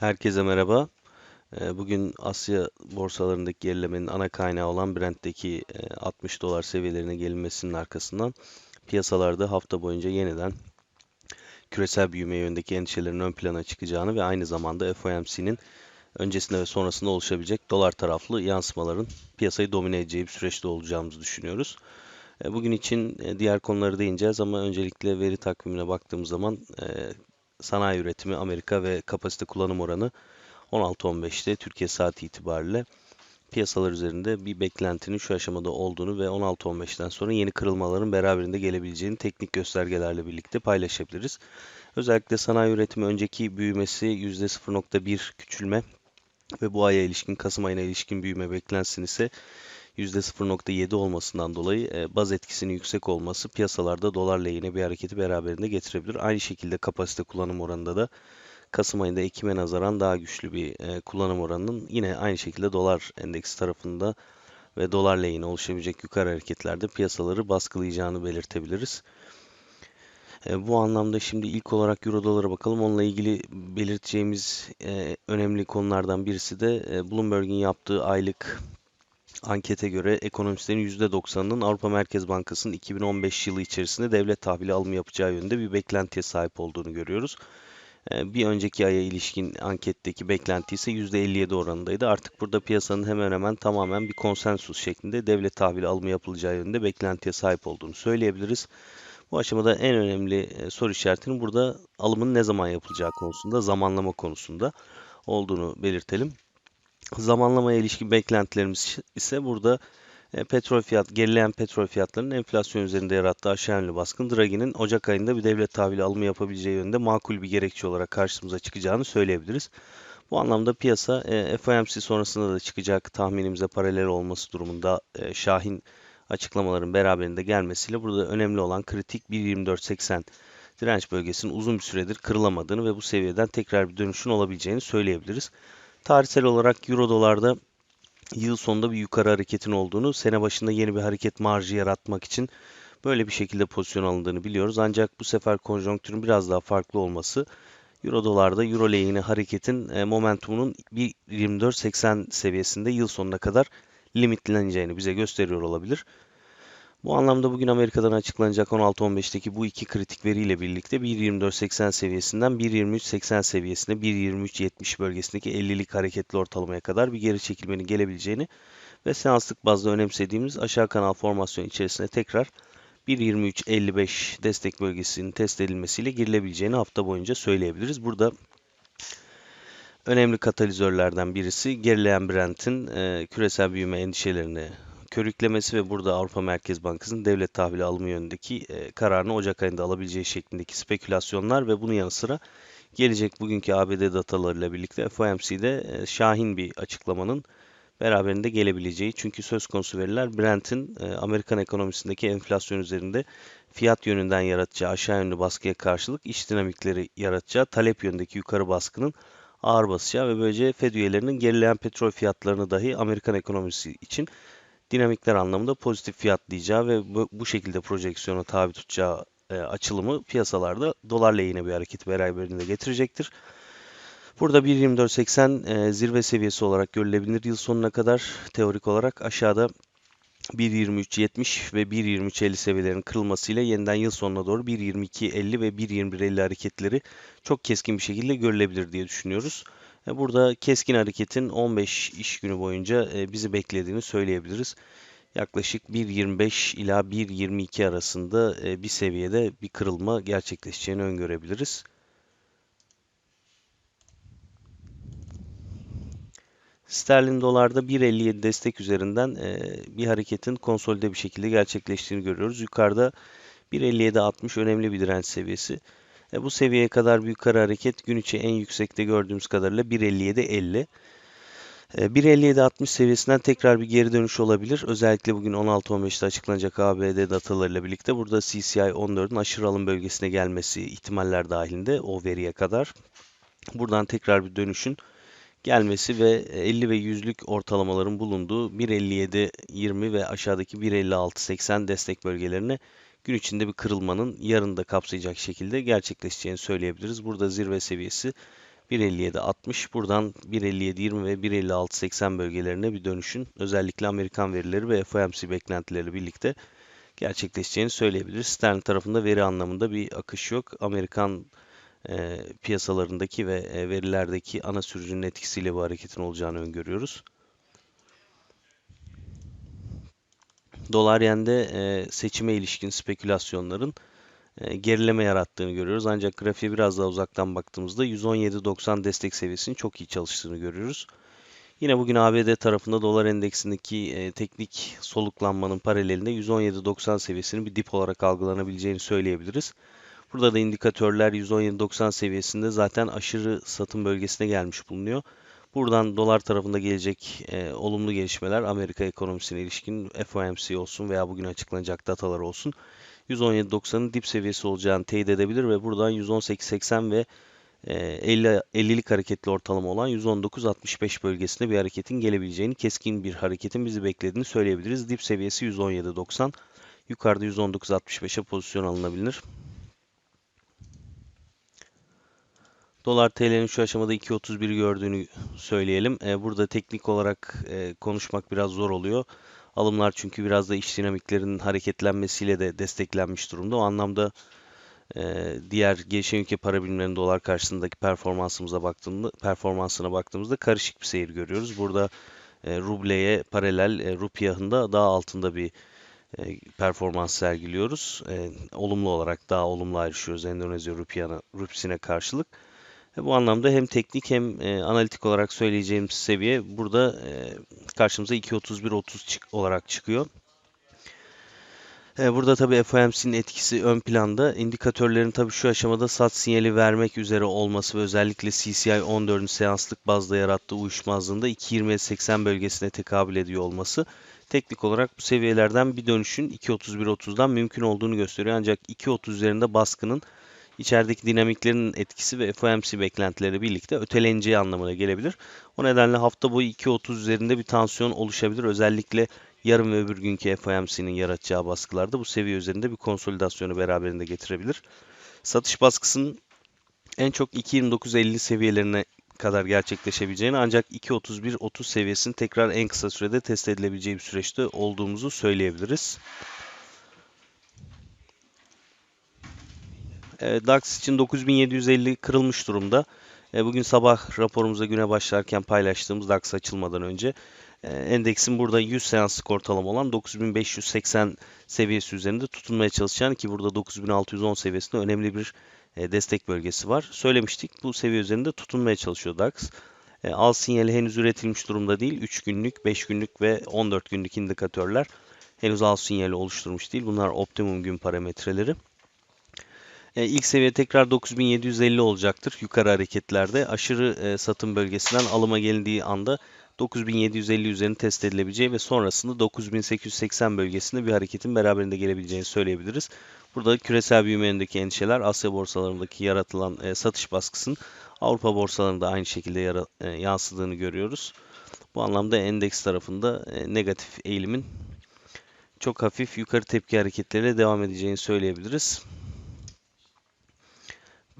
Herkese merhaba. Ee, Bugün Asya borsalarındaki gerilemenin ana kaynağı olan Brent'teki e, 60 dolar seviyelerine gelinmesinin arkasından piyasalarda hafta boyunca yeniden küresel büyüme yönündeki endişelerin ön plana çıkacağını ve aynı zamanda FOMC'nin öncesinde ve sonrasında oluşabilecek dolar taraflı yansımaların piyasayı domine edeceği bir süreçte olacağımızı düşünüyoruz. E, Bugün için e, diğer konuları değineceğiz ama öncelikle veri takvimine baktığımız zaman e, sanayi üretimi, Amerika ve kapasite kullanım oranı 16.15'te Türkiye saati itibariyle piyasalar üzerinde bir beklentinin şu aşamada olduğunu ve 16.15'ten sonra yeni kırılmaların beraberinde gelebileceğini teknik göstergelerle birlikte paylaşabiliriz. Özellikle sanayi üretimi önceki büyümesi %0.1 küçülme ve bu aya ilişkin Kasım ayına ilişkin büyüme beklentisinin ise %0.7 olmasından dolayı e, baz etkisinin yüksek olması piyasalarda dolar lehine bir hareketi beraberinde getirebilir. Aynı şekilde kapasite kullanım oranında da Kasım ayında Ekim'e nazaran daha güçlü bir e, kullanım oranının yine aynı şekilde dolar endeksi tarafında ve dolar lehine oluşabilecek yukarı hareketlerde piyasaları baskılayacağını belirtebiliriz. E, bu anlamda şimdi ilk olarak Euro dolara bakalım. Onunla ilgili belirteceğimiz önemli konulardan birisi de Bloomberg'in yaptığı aylık ankete göre ekonomistlerin %90'ının Avrupa Merkez Bankası'nın 2015 yılı içerisinde devlet tahvili alımı yapacağı yönünde bir beklentiye sahip olduğunu görüyoruz. Ee, bir önceki aya ilişkin anketteki beklenti ise %57 oranındaydı. Artık burada piyasanın hemen hemen tamamen bir konsensus şeklinde devlet tahvili alımı yapılacağı yönünde beklentiye sahip olduğunu söyleyebiliriz. Bu aşamada en önemli e, soru işaretinin burada alımın ne zaman yapılacağı konusunda, zamanlama konusunda olduğunu belirtelim. Zamanlamaya ilişkin beklentilerimiz ise burada e, petrol fiyat, gerileyen petrol fiyatlarının enflasyon üzerinde yarattığı aşağı yönlü baskın Draghi'nin Ocak ayında bir devlet tahvili alımı yapabileceği yönünde makul bir gerekçe olarak karşımıza çıkacağını söyleyebiliriz. Bu anlamda piyasa e, FOMC sonrasında da çıkacak tahminimize paralel olması durumunda e, Şahin açıklamaların beraberinde gelmesiyle burada önemli olan kritik 1.2480 direnç bölgesinin uzun bir süredir kırılamadığını ve bu seviyeden tekrar bir dönüşün olabileceğini söyleyebiliriz. Tarihsel olarak Euro dolarda yıl sonunda bir yukarı hareketin olduğunu, sene başında yeni bir hareket marjı yaratmak için böyle bir şekilde pozisyon alındığını biliyoruz. Ancak bu sefer konjonktürün biraz daha farklı olması Euro dolarda Euro lehine hareketin e, momentumunun 1.24.80 seviyesinde yıl sonuna kadar limitleneceğini bize gösteriyor olabilir. Bu anlamda bugün Amerika'dan açıklanacak 16-15'teki bu iki kritik veriyle birlikte 1.24.80 seviyesinden 1.23.80 seviyesine 1.23.70 bölgesindeki 50'lik hareketli ortalamaya kadar bir geri çekilmenin gelebileceğini ve seanslık bazda önemsediğimiz aşağı kanal formasyon içerisine tekrar 1.23.55 destek bölgesinin test edilmesiyle girilebileceğini hafta boyunca söyleyebiliriz. Burada önemli katalizörlerden birisi gerileyen Brent'in e, küresel büyüme endişelerini körüklemesi ve burada Avrupa Merkez Bankası'nın devlet tahvili alımı yönündeki e, kararını Ocak ayında alabileceği şeklindeki spekülasyonlar ve bunun yanı sıra gelecek bugünkü ABD datalarıyla birlikte FOMC'de e, şahin bir açıklamanın beraberinde gelebileceği. Çünkü söz konusu veriler Brent'in e, Amerikan ekonomisindeki enflasyon üzerinde fiyat yönünden yaratacağı aşağı yönlü baskıya karşılık iş dinamikleri yaratacağı talep yönündeki yukarı baskının ağır basacağı ve böylece Fed üyelerinin gerileyen petrol fiyatlarını dahi Amerikan ekonomisi için dinamikler anlamında pozitif fiyatlayacağı ve bu, bu şekilde projeksiyona tabi tutacağı e, açılımı piyasalarda dolar lehine bir hareket beraberinde getirecektir. Burada 1.2480 e, zirve seviyesi olarak görülebilir yıl sonuna kadar teorik olarak aşağıda 1.23.70 ve 1.23.50 seviyelerin kırılmasıyla yeniden yıl sonuna doğru 1.22.50 ve 1.21.50 hareketleri çok keskin bir şekilde görülebilir diye düşünüyoruz. E, burada keskin hareketin 15 iş günü boyunca e, bizi beklediğini söyleyebiliriz. Yaklaşık 1.25 ila 1.22 arasında e, bir seviyede bir kırılma gerçekleşeceğini öngörebiliriz. Sterlin dolarda 1.57 destek üzerinden bir hareketin konsolide bir şekilde gerçekleştiğini görüyoruz. Yukarıda 1.57.60 önemli bir direnç seviyesi. E, bu seviyeye kadar bir yukarı hareket gün içi en yüksekte gördüğümüz kadarıyla 1.57.50. E, 1.57.60 seviyesinden tekrar bir geri dönüş olabilir. Özellikle bugün 16.15'te açıklanacak ABD datalarıyla birlikte burada CCI 14'ün aşırı alım bölgesine gelmesi ihtimaller dahilinde o veriye kadar. Buradan tekrar bir dönüşün gelmesi ve 50 ve 100'lük ortalamaların bulunduğu 1.57.20 ve aşağıdaki 1.56.80 destek bölgelerine gün içinde bir kırılmanın yarın da kapsayacak şekilde gerçekleşeceğini söyleyebiliriz. Burada zirve seviyesi 1.57.60 buradan 1.57.20 ve 1.56.80 bölgelerine bir dönüşün özellikle Amerikan verileri ve FOMC beklentileri birlikte gerçekleşeceğini söyleyebiliriz. Sterling tarafında veri anlamında bir akış yok. Amerikan e, piyasalarındaki ve e, verilerdeki ana sürücünün etkisiyle bu hareketin olacağını öngörüyoruz. Dolar yende e, seçime ilişkin spekülasyonların e, gerileme yarattığını görüyoruz. Ancak grafiğe biraz daha uzaktan baktığımızda 117.90 destek seviyesinin çok iyi çalıştığını görüyoruz. Yine bugün ABD tarafında dolar endeksindeki e, teknik soluklanmanın paralelinde 117.90 seviyesinin bir dip olarak algılanabileceğini söyleyebiliriz. Burada da indikatörler 117.90 seviyesinde zaten aşırı satım bölgesine gelmiş bulunuyor. Buradan dolar tarafında gelecek e, olumlu gelişmeler Amerika ekonomisine ilişkin FOMC olsun veya bugün açıklanacak datalar olsun 117.90'ın dip seviyesi olacağını teyit edebilir ve buradan 118.80 ve 50 e, 50'lik hareketli ortalama olan 119.65 bölgesinde bir hareketin gelebileceğini, keskin bir hareketin bizi beklediğini söyleyebiliriz. Dip seviyesi 117.90. Yukarıda 119.65'e pozisyon alınabilir. Dolar TL'nin şu aşamada 2.31 gördüğünü söyleyelim. E, burada teknik olarak e, konuşmak biraz zor oluyor. Alımlar çünkü biraz da iş dinamiklerinin hareketlenmesiyle de desteklenmiş durumda. O anlamda e, diğer gelişen ülke para birimlerinin dolar karşısındaki performansımıza baktığımda performansına baktığımızda karışık bir seyir görüyoruz. Burada rubleye paralel e, rupiyahında daha altında bir performans sergiliyoruz. olumlu olarak daha olumlu ayrışıyoruz Endonezya rupiyana, rupsine karşılık. Bu anlamda hem teknik hem e, analitik olarak söyleyeceğim seviye burada e, karşımıza 2.31-30 çık olarak çıkıyor. E, burada tabii FOMC'nin etkisi ön planda. İndikatörlerin tabii şu aşamada sat sinyali vermek üzere olması ve özellikle CCI 14. seanslık bazda yarattığı uyuşmazlığında 2.20-80 bölgesine tekabül ediyor olması teknik olarak bu seviyelerden bir dönüşün 2.31-30'dan mümkün olduğunu gösteriyor. Ancak 2.30 üzerinde baskının içerideki dinamiklerin etkisi ve FOMC beklentileri birlikte öteleneceği anlamına gelebilir. O nedenle hafta boyu 2.30 üzerinde bir tansiyon oluşabilir. Özellikle yarın ve öbür günkü FOMC'nin yaratacağı baskılarda bu seviye üzerinde bir konsolidasyonu beraberinde getirebilir. Satış baskısının en çok 2.29.50 seviyelerine kadar gerçekleşebileceğini ancak 2.31-30 seviyesinin tekrar en kısa sürede test edilebileceği bir süreçte olduğumuzu söyleyebiliriz. DAX için 9750 kırılmış durumda. E, bugün sabah raporumuza güne başlarken paylaştığımız DAX açılmadan önce e, endeksin burada 100 seanslık ortalama olan 9580 seviyesi üzerinde tutunmaya çalışacağını ki burada 9610 seviyesinde önemli bir destek bölgesi var. Söylemiştik bu seviye üzerinde tutunmaya çalışıyor DAX. Al sinyali henüz üretilmiş durumda değil. 3 günlük, 5 günlük ve 14 günlük indikatörler henüz al sinyali oluşturmuş değil. Bunlar optimum gün parametreleri. E, ilk seviye tekrar 9750 olacaktır yukarı hareketlerde. Aşırı e, satım bölgesinden alıma gelindiği anda 9750 üzerini test edilebileceği ve sonrasında 9880 bölgesinde bir hareketin beraberinde gelebileceğini söyleyebiliriz. Burada küresel büyüme yönündeki endişeler Asya borsalarındaki yaratılan e, satış baskısının Avrupa borsalarında aynı şekilde yara, e, yansıdığını görüyoruz. Bu anlamda endeks tarafında e, negatif eğilimin çok hafif yukarı tepki hareketleriyle devam edeceğini söyleyebiliriz.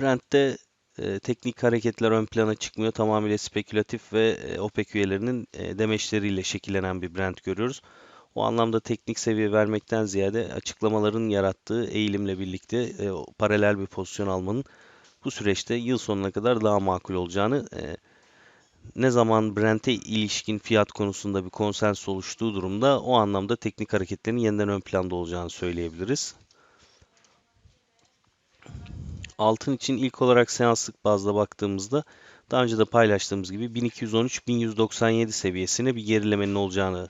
Brent'te e, teknik hareketler ön plana çıkmıyor. Tamamıyla spekülatif ve e, OPEC üyelerinin e, demeçleriyle şekillenen bir Brent görüyoruz. O anlamda teknik seviye vermekten ziyade açıklamaların yarattığı eğilimle birlikte e, paralel bir pozisyon almanın bu süreçte yıl sonuna kadar daha makul olacağını e, ne zaman Brent'e ilişkin fiyat konusunda bir konsens oluştuğu durumda o anlamda teknik hareketlerin yeniden ön planda olacağını söyleyebiliriz. Altın için ilk olarak seanslık bazda baktığımızda daha önce de paylaştığımız gibi 1213-1197 seviyesine bir gerilemenin olacağını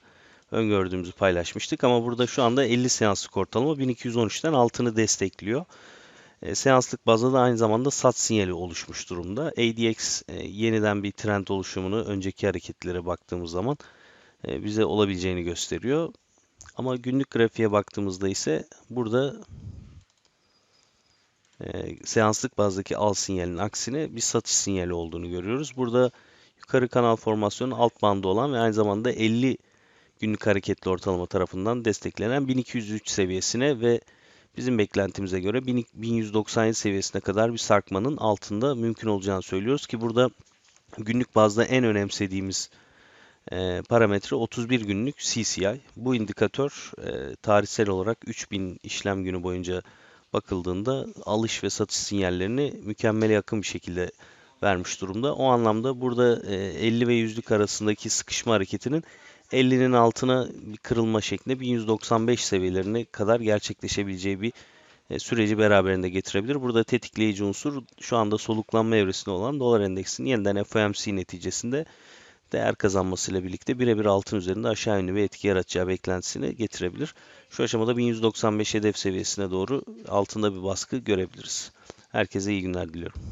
öngördüğümüzü paylaşmıştık. Ama burada şu anda 50 seanslık ortalama 1213'ten altını destekliyor. E, seanslık bazda da aynı zamanda sat sinyali oluşmuş durumda. ADX e, yeniden bir trend oluşumunu önceki hareketlere baktığımız zaman e, bize olabileceğini gösteriyor. Ama günlük grafiğe baktığımızda ise burada e, seanslık bazdaki al sinyalinin aksine bir satış sinyali olduğunu görüyoruz. Burada yukarı kanal formasyonu alt bandı olan ve aynı zamanda 50 günlük hareketli ortalama tarafından desteklenen 1203 seviyesine ve bizim beklentimize göre 1197 seviyesine kadar bir sarkmanın altında mümkün olacağını söylüyoruz ki burada günlük bazda en önemsediğimiz e, parametre 31 günlük CCI. Bu indikatör e, tarihsel olarak 3000 işlem günü boyunca bakıldığında alış ve satış sinyallerini mükemmele yakın bir şekilde vermiş durumda. O anlamda burada e, 50 ve 100'lük arasındaki sıkışma hareketinin 50'nin altına bir kırılma şeklinde 1195 seviyelerine kadar gerçekleşebileceği bir e, süreci beraberinde getirebilir. Burada tetikleyici unsur şu anda soluklanma evresinde olan dolar endeksinin yeniden FOMC neticesinde değer kazanmasıyla birlikte birebir altın üzerinde aşağı yönlü bir etki yaratacağı beklentisini getirebilir. Şu aşamada 1195 hedef seviyesine doğru altında bir baskı görebiliriz. Herkese iyi günler diliyorum.